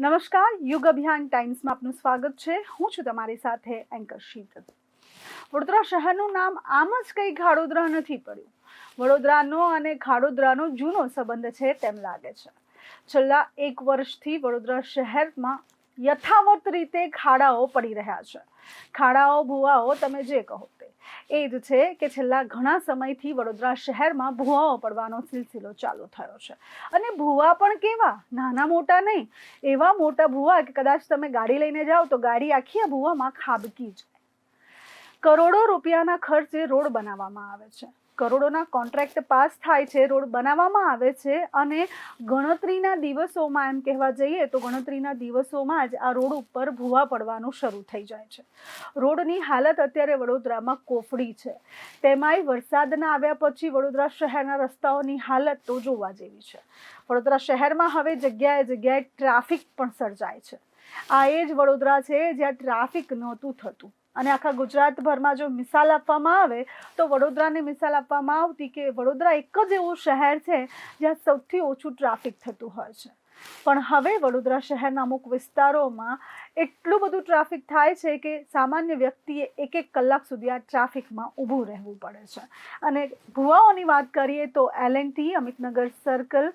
નમસ્કાર, યુગ અભિયાન ટાઈમ્સમાં આપનું સ્વાગત છે. હું છું તમારી સાથે એન્કર શીતલ. વડોદરા શહેરનું નામ આમ જ કંઈ ખાડોદરા નથી પડ્યું. વડોદરાનો અને ખાડોદરાનો જૂનો સંબંધ છે તેમ લાગે છે. છેલ્લા એક વર્ષથી વડોદરા શહેરમાં યથાવત રીતે ખાડાઓ પડી રહ્યા છે. ખાડાઓ, ભૂવાઓ, તમે જે કહો. એ જ છે કે છેલ્લા ઘણા સમયથી વડોદરા શહેરમાં ભૂવાઓ પડવાનો સિલસિલો ચાલુ થયો છે. અને ભૂવા પણ કેવા? નાના મોટા નહીં. એવા મોટા ભૂવા કે કદાચ તમે ગાડી લઈને જાઓ તો ગાડી આખી ભૂવામાં ખાબકી જાય કરોડો રૂપિયાના ખર્ચે રોડ બનાવવામાં આવે છે. કરોડોના કોન્ટ્રાક્ટ પાસ થાય છે, રોડ બનાવવામાં આવે છે અને ગણતરીના દિવસોમાં એમ કહેવા જઈએ તો ગણતરીના દિવસોમાં જ આ રોડ ઉપર ભૂવા પડવાનું શરૂ થઈ જાય છે. રોડની હાલત અત્યારે વડોદરામાં કોફડી છે. તેમાંય વરસાદના આવ્યા પછી વડોદરા શહેરના રસ્તાઓની હાલત તો જોવા જેવી છે. વડોદરા શહેરમાં હવે જગ્યાએ જગ્યાએ ટ્રાફિક પણ સર્જાય છે. આ એ જ વડોદરા છે જ્યાં ટ્રાફિક નહોતું થતું. અને આખા ગુજરાતભરમાં જો મિસાલ આપવામાં આવે, તો વડોદરાને મિસાલ આપવામાં આવતી કે વડોદરા એક જ એવું શહેર છે જ્યાં સૌથી ઓછું ટ્રાફિક થતું હોય છે. પણ હવે વડોદરા શહેરના અમુક વિસ્તારોમાં એટલું બધું ટ્રાફિક થાય છે કે સામાન્ય વ્યક્તિએ એક એક કલાક સુધી આ ટ્રાફિકમાં ઊભું રહેવું પડે છે. અને ભુવાઓની વાત કરીએ તો L N T, Amitnagar circle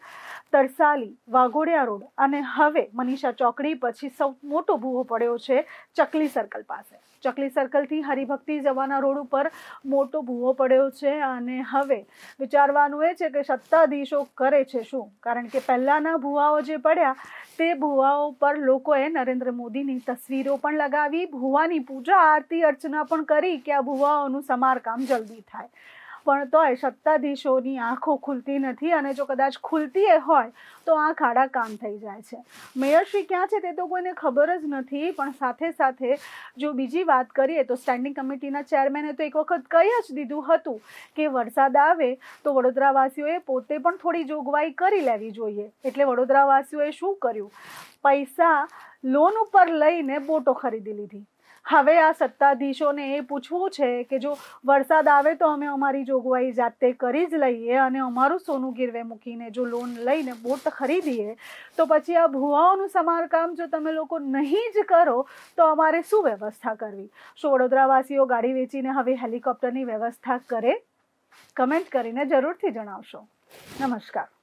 Tarsali, Waghodia road અને હવે મનીષા ચોકડી પછી સૌ મોટો ભૂવો પડ્યો છે ચકલી સર્કલ પાસે. ચકલી સર્કલથી હરિભક્તિ જવાના રોડ ઉપર મોટો ભૂવો પડ્યો છે અને હવે વિચારવાનું એ છે કે સત્તાધીશો કરે છે શું? કારણ કે પહેલાંના ભૂવાઓ જે પડ્યા, તે ભૂવાઓ પર લોકોએ નરેન્દ્ર મોદીની તસવીરો પણ લગાવી, ભુવાની પૂજા, આરતી, અર્ચના પણ કરી કે આ ભુવાઓનું સમારકામ જલ્દી થાય. પણ તોય સત્તાધીશોની આંખો ખુલતી નથી અને જો કદાચ ખુલતી એ હોય, તો આ ખાડા કામ થઈ જાય છે. મેયરશ્રી ક્યાં છે તે તો કોઈને ખબર જ નથી, પણ સાથે સાથે જો બીજી વાત કરીએ તો સ્ટેન્ડિંગ કમિટીના ચેરમેને તો એક વખત કહી જ દીધું હતું કે વરસાદ આવે તો વડોદરાવાસીઓએ પોતે પણ થોડી જોગવાઈ કરી લેવી જોઈએ. એટલે વડોદરાવાસીઓએ શું કર્યું? પૈસા લોન ઉપર લઈને બોટો ખરીદી લીધી. હવે આ સત્તાધીશોને એ પૂછવું છે કે જો વરસાદ આવે તો અમે અમારી જોગવાઈ જાતે કરી જ લઈએ અને અમારું સોનું ગીરવે મૂકીને જો લોન લઈને બોટ ખરીદીએ, તો પછી આ ભુવાઓનું સમારકામ જો તમે લોકો નહીં જ કરો, તો અમારે શું વ્યવસ્થા કરવી? શું ગાડી વેચીને હવે હેલિકોપ્ટરની વ્યવસ્થા કરે? કમેન્ટ કરીને જરૂરથી જણાવશો. નમસ્કાર.